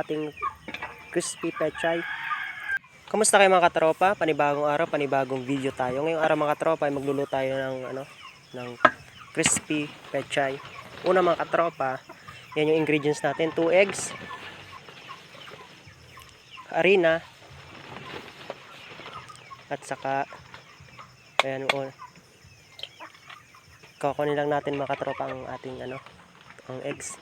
ating crispy pechay. Kumusta kayo mga katropa? Panibagong araw, panibagong video tayo. Ngayong araw mga katropa ay magluluto tayo ng ano, ng crispy pechay. Una mga katropa, yan yung ingredients natin, 2 eggs, harina, at saka ayan o kukunin lang natin mga katropa ang ating ano ang eggs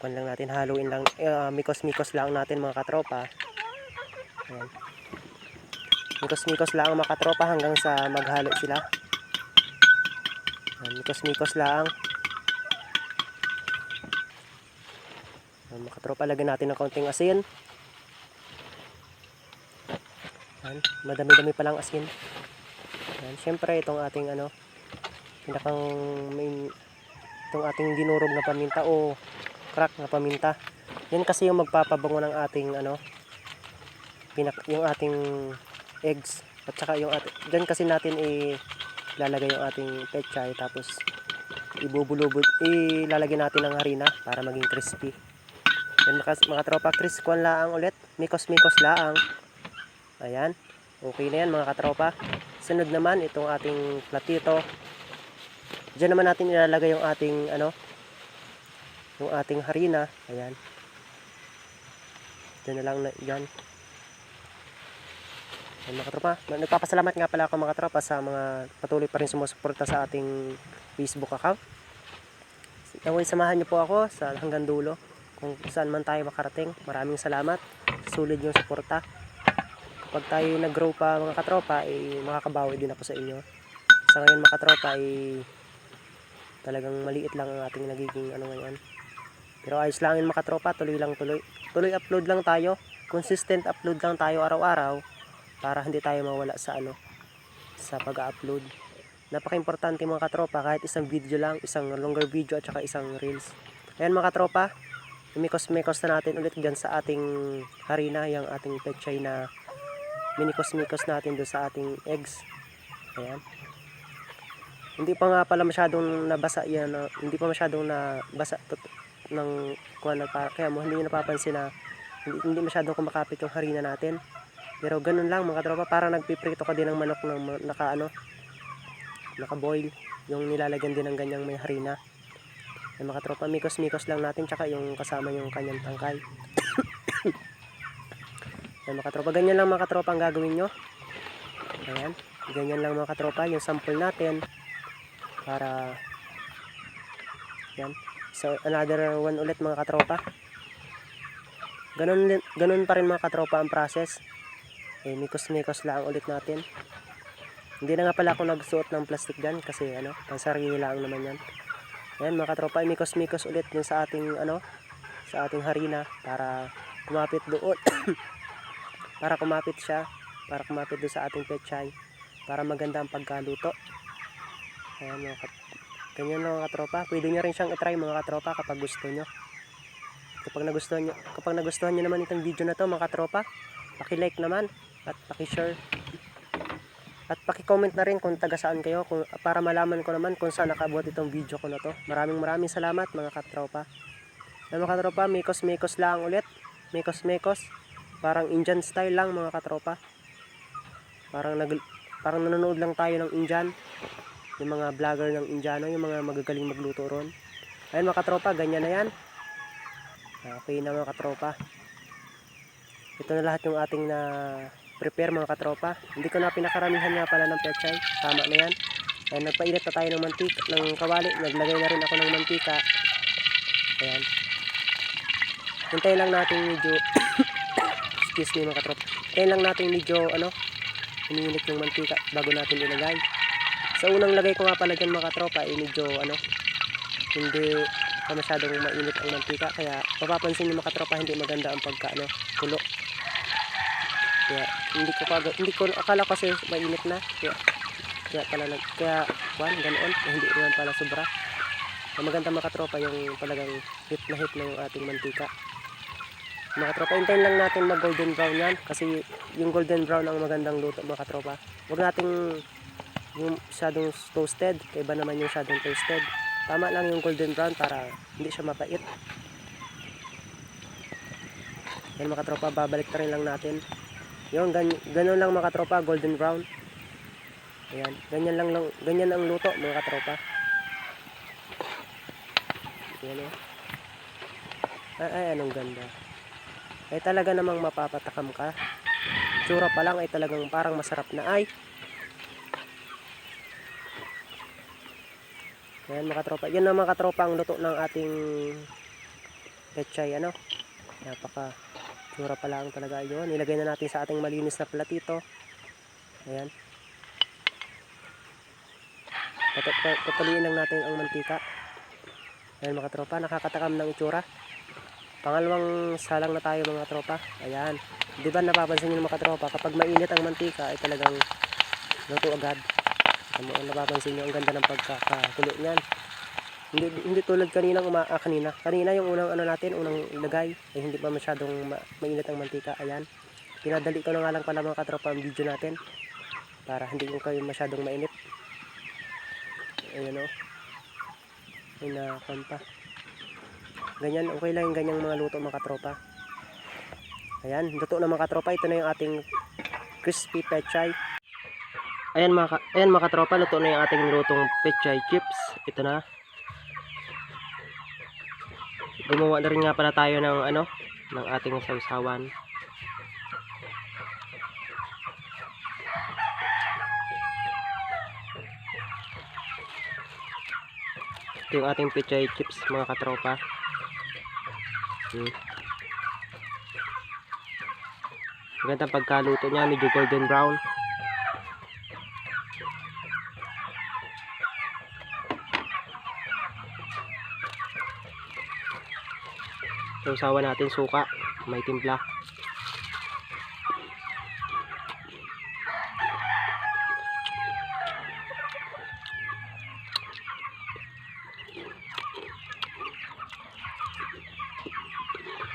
kunin lang natin haluin lang uh, mikos mikos lang natin mga katropa. Ayan. Mikos mikos lang mga katropa hanggang sa maghalo sila. Ayan, mikos mikos lang. Ayan, mga katropa lagyan natin ng kaunting asin. Ayan, madami-dami palang asin. Ayan, syempre itong ating ano, pinakang main, itong ating dinurog na paminta o crack na paminta. Yan kasi yung magpapabango ng ating ano, pinak, yung ating eggs. At saka yung ating, dyan kasi natin ilalagay yung ating pechay tapos ibubulubog, ilalagay natin ng harina para maging crispy. Yan mga, mga tropa, crisp kwan laang ulit. Mikos-mikos laang. Ayan. Okay na yan mga katropa. Sunod naman itong ating platito. Diyan naman natin ilalagay yung ating ano yung ating harina. Ayan. Diyan na lang na, yan. Ayan mga katropa. Nagpapasalamat nga pala ako mga katropa sa mga patuloy pa rin sumusuporta sa ating Facebook account. Naway samahan niyo po ako sa hanggang dulo kung saan man tayo makarating. Maraming salamat. Sulit yung suporta pag tayo nag-grow pa mga katropa, eh, makakabawi din ako sa inyo. Sa ngayon mga katropa, eh, talagang maliit lang ang ating nagiging ano ngayon. Pero ayos lang yun mga katropa, tuloy lang tuloy. Tuloy upload lang tayo, consistent upload lang tayo araw-araw para hindi tayo mawala sa ano, sa pag-upload. Napaka-importante mga katropa, kahit isang video lang, isang longer video at saka isang reels. Ayan mga katropa, imikos-mikos na natin ulit dyan sa ating harina, yung ating pechay na minikos-mikos natin doon sa ating eggs. Ayan. Hindi pa nga pala masyadong nabasa yan, ah, hindi pa masyadong nabasa ng kuha na para kaya mo hindi nyo napapansin na hindi, hindi masyadong kumakapit yung harina natin. Pero ganun lang mga tropa, para nagpiprito ka din ng manok ng naka ano, naka boil, yung nilalagyan din ng ganyang may harina. Yung mga tropa, mikos-mikos lang natin tsaka yung kasama yung kanyang tangkay. Ayan mga katropa, ganyan lang mga katropa ang gagawin nyo. Ayan, ganyan lang mga katropa, yung sample natin. Para, yan. So, another one ulit mga katropa. Ganun, din- ganun pa rin mga katropa ang process. Eh, mikos-mikos lang ulit natin. Hindi na nga pala ako nagsuot ng plastic gun kasi ano, pang sarili lang naman yan. Ayan mga katropa, mikos-mikos ulit dun sa ating ano, sa ating harina para kumapit doon. para kumapit siya para kumapit doon sa ating pechay para maganda ang pagkaluto ayan mga kat ganyan lang mga katropa. Pwede nyo rin siyang itry mga katropa kapag gusto nyo. Kapag nagustuhan nyo kapag nagustuhan nyo naman itong video na to mga katropa paki-like naman at paki-share. At paki-comment na rin kung taga saan kayo kung, para malaman ko naman kung saan nakabuhat itong video ko na to. Maraming maraming salamat mga katropa. Ayan, mga katropa mikos lang ulit. Mikos parang Indian style lang mga katropa. Parang nag parang nanonood lang tayo ng Indian yung mga vlogger ng Indiano yung mga magagaling magluto ron. Ayun mga katropa ganyan na yan. Okay na mga katropa. Ito na lahat yung ating na prepare mga katropa. Hindi ko na pinakaramihan nga pala ng pechay. Tama na yan. Ayun nagpainit na tayo ng mantika ng kawali. Naglagay na rin ako ng mantika. Ayan. Hintayin lang natin medyo excuse me mga katrop kaya lang natin medyo ano iniinit yung mantika bago natin ilagay sa unang lagay ko nga pala dyan mga katropa eh medyo ano hindi pa masyadong mainit ang mantika kaya mapapansin yung mga katropa hindi maganda ang pagka ano kulo kaya hindi ko pa hindi ko akala kasi mainit na kaya kaya pala nag kaya kwan ganoon eh, hindi naman pala sobra. Ang maganda mga katropa yung talagang hit na hit ng ating mantika. Mga tropa, hintayin lang natin mag golden brown yan kasi yung golden brown ang magandang luto mga katropa. Huwag nating yung masyadong toasted, kaya iba naman yung masyadong toasted. Tama lang yung golden brown para hindi siya mapait. Yan mga tropa, babalik rin lang natin. Yun, gan ganun lang mga tropa, golden brown. Ayan, ganyan lang, lang ganyan ang luto mga tropa. Ayan o. Ay, ay, anong ganda. Ay talaga namang mapapatakam ka. Tsura pa lang ay talagang parang masarap na ay. Ayan mga tropa. Yan ang mga tropa ang luto ng ating pechay ano. Napaka tsura pa lang talaga yun. Ilagay na natin sa ating malinis na platito. Ayan. Pat- pat- Patuloyin lang natin ang mantika. Ayan mga tropa, nakakatakam ng itsura. Pangalawang salang na tayo mga tropa. Ayan. Di ba napapansin nyo mga tropa, kapag mainit ang mantika ay talagang luto agad. Ano, napapansin nyo ang ganda ng pagkakakulo niyan. Hindi, hindi tulad kaninang uma, ah, kanina. Kanina yung unang ano natin, unang lagay, ay hindi pa masyadong ma, mainit ang mantika. Ayan. Pinadali ko na nga lang pala mga katropa ang video natin para hindi ko kayo masyadong mainit. Ayan o. Ay nakan pa. Ganyan, okay lang yung ganyang mga luto mga katropa. Ayan, luto na mga katropa. Ito na yung ating crispy pechay. Ayan mga, ayan mga katropa, luto na yung ating lutong pechay chips. Ito na. Gumawa na rin nga pala tayo ng ano, ng ating sausawan. Ito yung ating pechay chips mga katropa. Hmm. Magandang pagkaluto niya, medyo golden brown. Sausawan natin suka, may timpla.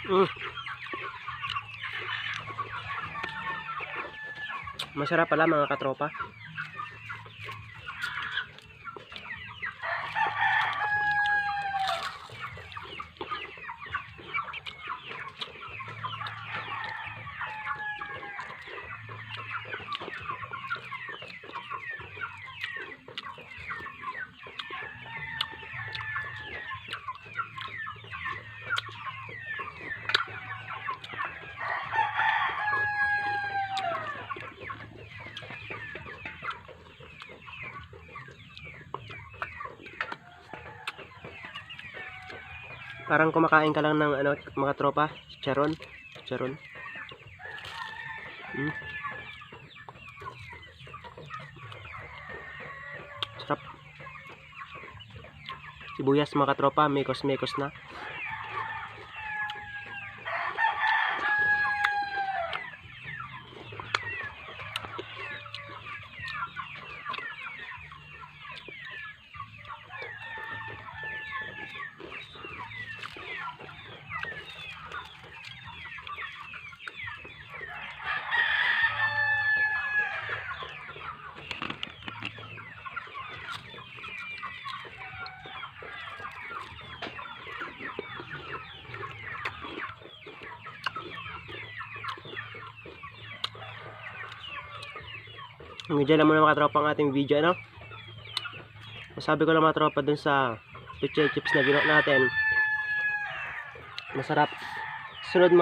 Mm. Masarap pala mga katropa. Parang kumakain ka lang ng ano, mga tropa, charon, charon. Mm. Sarap. Sibuyas mga tropa, mekos-mekos na. Medyo lang muna mga tropa ang ating video, ano? Masabi ko lang mga tropa dun sa chips na ginawa natin. Masarap. Sunod mga